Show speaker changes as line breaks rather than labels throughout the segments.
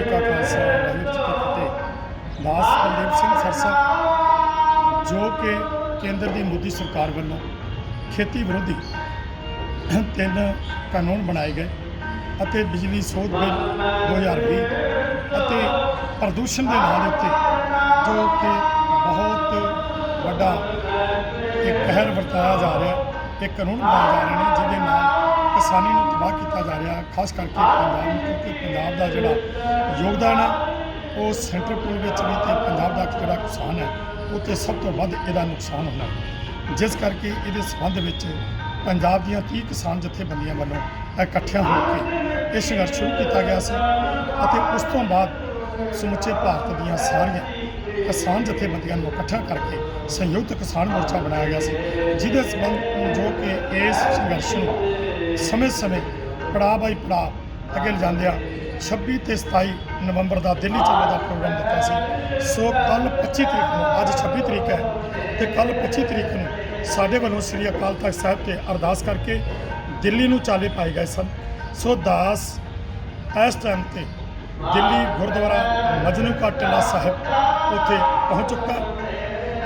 ਜੀ ਕਾ ਖਾਲਸਾ, ਵਾਹਿਗੁਰੂ ਜੀ ਕੀ ਫਤਿਹ। ਦਾਸ ਬਲਦੇਵ ਸਿੰਘ ਸਰਸਾ ਜੋ ਕਿ ਕੇਂਦਰ ਦੀ ਮੋਦੀ ਸਰਕਾਰ ਵੱਲੋਂ ਖੇਤੀ ਵਿਰੋਧੀ ਤਿੰਨ ਕਾਨੂੰਨ ਬਣਾਏ ਗਏ ਅਤੇ ਬਿਜਲੀ ਸੋਧ ਬਿੱਲ 2020 ਅਤੇ ਪ੍ਰਦੂਸ਼ਣ ਦੇ ਨਾਂ ਦੇ ਉੱਤੇ ਜੋ ਕਿ ਬਹੁਤ ਵੱਡਾ ਇੱਕ ਕਹਿਰ ਵਰਤਾਇਆ ਜਾ ਰਿਹਾ ਇਹ ਕਾਨੂੰਨ ਬਣਾਏ ਜਾ ਰਹੇ ਨੇ, ਜਿਹਦੇ ਨਾਲ ਕਿਸਾਨੀ ਨੂੰ ਤਬਾਹ ਕੀਤਾ ਜਾ ਰਿਹਾ, ਖਾਸ ਕਰਕੇ ਪੰਜਾਬ ਨੂੰ, ਕਿਉਂਕਿ ਪੰਜਾਬ ਦਾ ਜਿਹੜਾ ਯੋਗਦਾਨ ਹੈ, ਉਹ ਸੈਂਟਰ ਪੁਲ ਵਿੱਚ ਵੀ ਤੇ ਪੰਜਾਬ ਦਾ ਜਿਹੜਾ ਕਿਸਾਨ ਹੈ, ਉਹ ਤੇ ਸਭ ਤੋਂ ਵੱਧ ਇਹਦਾ ਨੁਕਸਾਨ ਹੋਣਾ ਜਿਸ ਕਰਕੇ ਇਹਦੇ ਸੰਬੰਧ ਵਿੱਚ ਪੰਜਾਬ ਦੀਆਂ 30 ਕਿਸਾਨ ਜਥੇਬੰਦੀਆਂ ਵੱਲੋਂ ਇਕੱਠਿਆਂ ਹੋ ਕੇ ਇਹ ਸੰਘਰਸ਼ ਸ਼ੁਰੂ ਕੀਤਾ ਗਿਆ ਸੀ ਅਤੇ ਉਸ ਤੋਂ ਬਾਅਦ ਸਮੁੱਚੇ ਭਾਰਤ ਦੀਆਂ ਸਾਰੀਆਂ ਕਿਸਾਨ ਜਥੇਬੰਦੀਆਂ ਨੂੰ ਇਕੱਠਾ ਕਰਕੇ ਸੰਯੁਕਤ ਕਿਸਾਨ ਮੋਰਚਾ ਬਣਾਇਆ ਗਿਆ ਸੀ, ਜਿਹਦੇ ਸੰਬੰਧ ਜੋ ਕਿ ਇਸ ਸੰਘਰਸ਼ ਨੂੰ ਸਮੇਂ-ਸਮੇਂ ਪੜਾਅ ਬਾਈ ਪੜਾਅ ਅੱਗੇ ਲਿਜਾਂਦੇ ਆ। 26 ਤੇ 27 ਨਵੰਬਰ ਦਾ ਦਿੱਲੀ ਚੱਲਣ ਦਾ ਪ੍ਰੋਗਰਾਮ ਦਿੱਤਾ ਸੀ। ਸੋ ਕੱਲ 25 ਤਰੀਕ ਨੂੰ, ਅੱਜ 26 ਤਰੀਕ ਹੈ, ਤੇ ਕੱਲ 25 ਤਰੀਕ ਨੂੰ ਸਾਡੇ ਵੱਲੋਂ ਸ੍ਰੀ ਅਕਾਲ ਤਖਤ ਸਾਹਿਬ ਤੇ ਅਰਦਾਸ ਕਰਕੇ ਦਿੱਲੀ ਨੂੰ ਚਾਲੇ ਪਾਏ ਗਏ ਸਨ। ਸੋ ਦਾਸ ਇਸ ਟਾਈਮ ਤੇ ਦਿੱਲੀ ਗੁਰਦੁਆਰਾ ਮਜਨੂ ਕਾ ਟਿੱਲਾ ਸਾਹਿਬ ਉੱਥੇ ਪਹੁੰਚ ਚੁੱਕਾ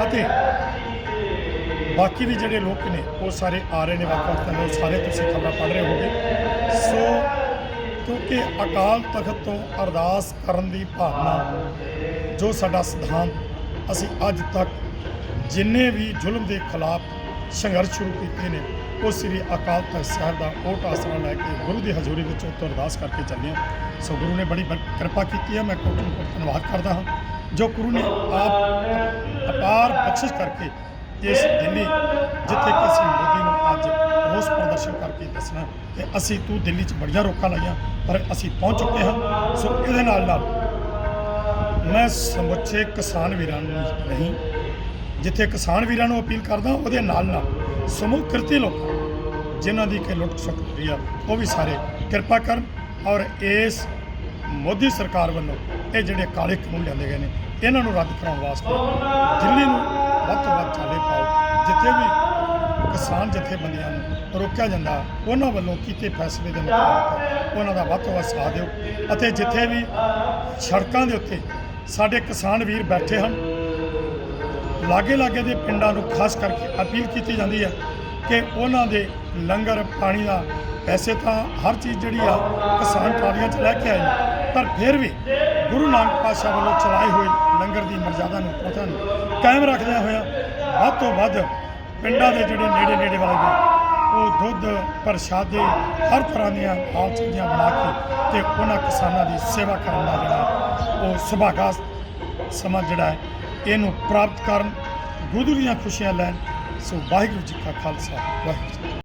ਅਤੇ ਬਾਕੀ ਵੀ ਜਿਹੜੇ ਲੋਕ ਨੇ, ਉਹ ਸਾਰੇ ਆ ਰਹੇ ਨੇ ਵੱਖ ਵੱਖ ਤਰ੍ਹਾਂ ਉਹ ਸਾਰੇ ਤੁਸੀਂ ਖਬਰਾਂ ਪੜ੍ਹ ਰਹੇ ਹੋਗੇ ਸੋ ਕਿਉਂਕਿ ਅਕਾਲ ਤਖਤ ਤੋਂ ਅਰਦਾਸ ਕਰਨ ਦੀ ਭਾਵਨਾ, ਜੋ ਸਾਡਾ ਸਿਧਾਂਤ, ਅਸੀਂ ਅੱਜ ਤੱਕ ਜਿੰਨੇ ਵੀ ਜ਼ੁਲਮ ਦੇ ਖਿਲਾਫ ਸੰਘਰਸ਼ ਸ਼ੁਰੂ ਕੀਤੇ ਨੇ, ਉਹ ਸ੍ਰੀ ਅਕਾਲ ਤਖਤ ਸਾਹਿਬ ਦਾ ਓਟ ਆਸਰਾ ਲੈ ਕੇ ਗੁਰੂ ਦੀ ਹਜ਼ੂਰੀ ਵਿੱਚ ਉੱਤੋਂ ਅਰਦਾਸ ਕਰਕੇ ਚੱਲੇ ਹਾਂ। ਸੋ ਗੁਰੂ ਨੇ ਬੜੀ ਕਿਰਪਾ ਕੀਤੀ ਹੈ, ਮੈਂ ਕੋਟ ਕੋਟ ਧੰਨਵਾਦ ਕਰਦਾ ਹਾਂ। ਜੋ ਗੁਰੂ ਨੇ ਆਪ ਅਪਾਰ ਬਖਸ਼ਿਸ਼ ਕਰਕੇ ਇਸ ਦਿੱਲੀ ਜਿੱਥੇ ਕਿ ਅਸੀਂ ਮੋਦੀ ਨੂੰ ਅੱਜ ਰੋਸ ਪ੍ਰਦਰਸ਼ਨ ਕਰਕੇ ਦੱਸਣਾ ਕਿ ਅਸੀਂ ਤੂੰ ਦਿੱਲੀ 'ਚ ਬੜੀਆਂ ਰੋਕਾਂ ਲਾਈਆਂ, ਪਰ ਅਸੀਂ ਪਹੁੰਚ ਚੁੱਕੇ ਹਾਂ। ਸੋ ਇਹਦੇ ਨਾਲ ਨਾਲ ਮੈਂ ਸਮੁੱਚੇ ਕਿਸਾਨ ਵੀਰਾਂ ਨੂੰ ਨਹੀਂ, ਜਿੱਥੇ ਕਿਸਾਨ ਵੀਰਾਂ ਨੂੰ ਅਪੀਲ ਕਰਦਾ ਉਹਦੇ ਨਾਲ ਨਾਲ ਸਮੂਹ ਕਿਰਤੀ ਲੋਕ ਜਿਨ੍ਹਾਂ ਦੀ ਕਿ ਲੁੱਟ ਸੁੱਟ ਹੋਈ ਆ, ਉਹ ਵੀ ਸਾਰੇ ਕਿਰਪਾ ਕਰਨ ਔਰ ਇਸ ਮੋਦੀ ਸਰਕਾਰ ਵੱਲੋਂ ਇਹ ਜਿਹੜੇ ਕਾਲੇ ਕਾਨੂੰਨ ਲਿਆਂਦੇ ਗਏ ਨੇ, ਇਹਨਾਂ ਨੂੰ ਰੱਦ ਕਰਾਉਣ ਵਾਸਤੇ ਦਿੱਲੀ ਨੂੰ ਵੱਧ ਤੋਂ ਵੱਧ ਚਾਲੇ ਪਾਓ। ਜਿੱਥੇ ਵੀ ਕਿਸਾਨ ਜਥੇਬੰਦੀਆਂ ਨੂੰ ਰੋਕਿਆ ਜਾਂਦਾ, ਉਹਨਾਂ ਵੱਲੋਂ ਕੀਤੇ ਫੈਸਲੇ ਦੇ ਮੁਤਾਬਕ ਉਹਨਾਂ ਦਾ ਵੱਧ ਤੋਂ ਵੱਧ ਸਾਥ ਦਿਓ। ਅਤੇ ਜਿੱਥੇ ਵੀ ਸੜਕਾਂ ਦੇ ਉੱਤੇ ਸਾਡੇ ਕਿਸਾਨ ਵੀਰ ਬੈਠੇ ਹਨ, ਲਾਗੇ ਲਾਗੇ ਦੇ ਪਿੰਡਾਂ ਨੂੰ ਖਾਸ ਕਰਕੇ ਅਪੀਲ ਕੀਤੀ ਜਾਂਦੀ ਹੈ ਕਿ ਉਹਨਾਂ ਦੇ ਲੰਗਰ ਪਾਣੀ ਦਾ ਪੈਸੇ ਤਾਂ ਹਰ ਚੀਜ਼ ਜਿਹੜੀ ਆ ਕਿਸਾਨ ਟਰਾਲੀਆਂ 'ਚ ਲੈ ਕੇ ਆਏ ਪਰ ਫਿਰ ਵੀ ਗੁਰੂ ਨਾਨਕ ਪਾਤਸ਼ਾਹ ਵੱਲੋਂ ਚਲਾਏ ਹੋਏ ਲੰਗਰ ਦੀ ਮਰਜ਼ਾਦਾ ਨੂੰ ਪ੍ਰਥਾ ਨੂੰ ਕਾਇਮ ਰੱਖਦਿਆਂ ਹੋਇਆ ਵੱਧ ਤੋਂ ਵੱਧ ਪਿੰਡਾਂ ਦੇ ਜਿਹੜੇ ਨੇੜੇ ਨੇੜੇ ਵਾਲੇ ਨੇ, ਉਹ ਦੁੱਧ ਪ੍ਰਸ਼ਾਦੇ ਹਰ ਤਰ੍ਹਾਂ ਦੀਆਂ ਹਾਲ ਚੀਜ਼ਾਂ ਬਣਾ ਕੇ ਤੇ ਉਹਨਾਂ ਕਿਸਾਨਾਂ ਦੀ ਸੇਵਾ ਕਰਨ ਦਾ ਜਿਹੜਾ ਉਹ ਸੁਭਾਗਾ ਸਮਾਂ ਜਿਹੜਾ ਹੈ, ਇਹਨੂੰ ਪ੍ਰਾਪਤ ਕਰਨ, ਗੁਰੂ ਦੀਆਂ ਖੁਸ਼ੀਆਂ ਲੈਣ। ਸੋ ਵਾਹਿਗੁਰੂ ਜੀ ਕਾ ਖਾਲਸਾ, ਵਾਹਿਗੁਰੂ ਜੀ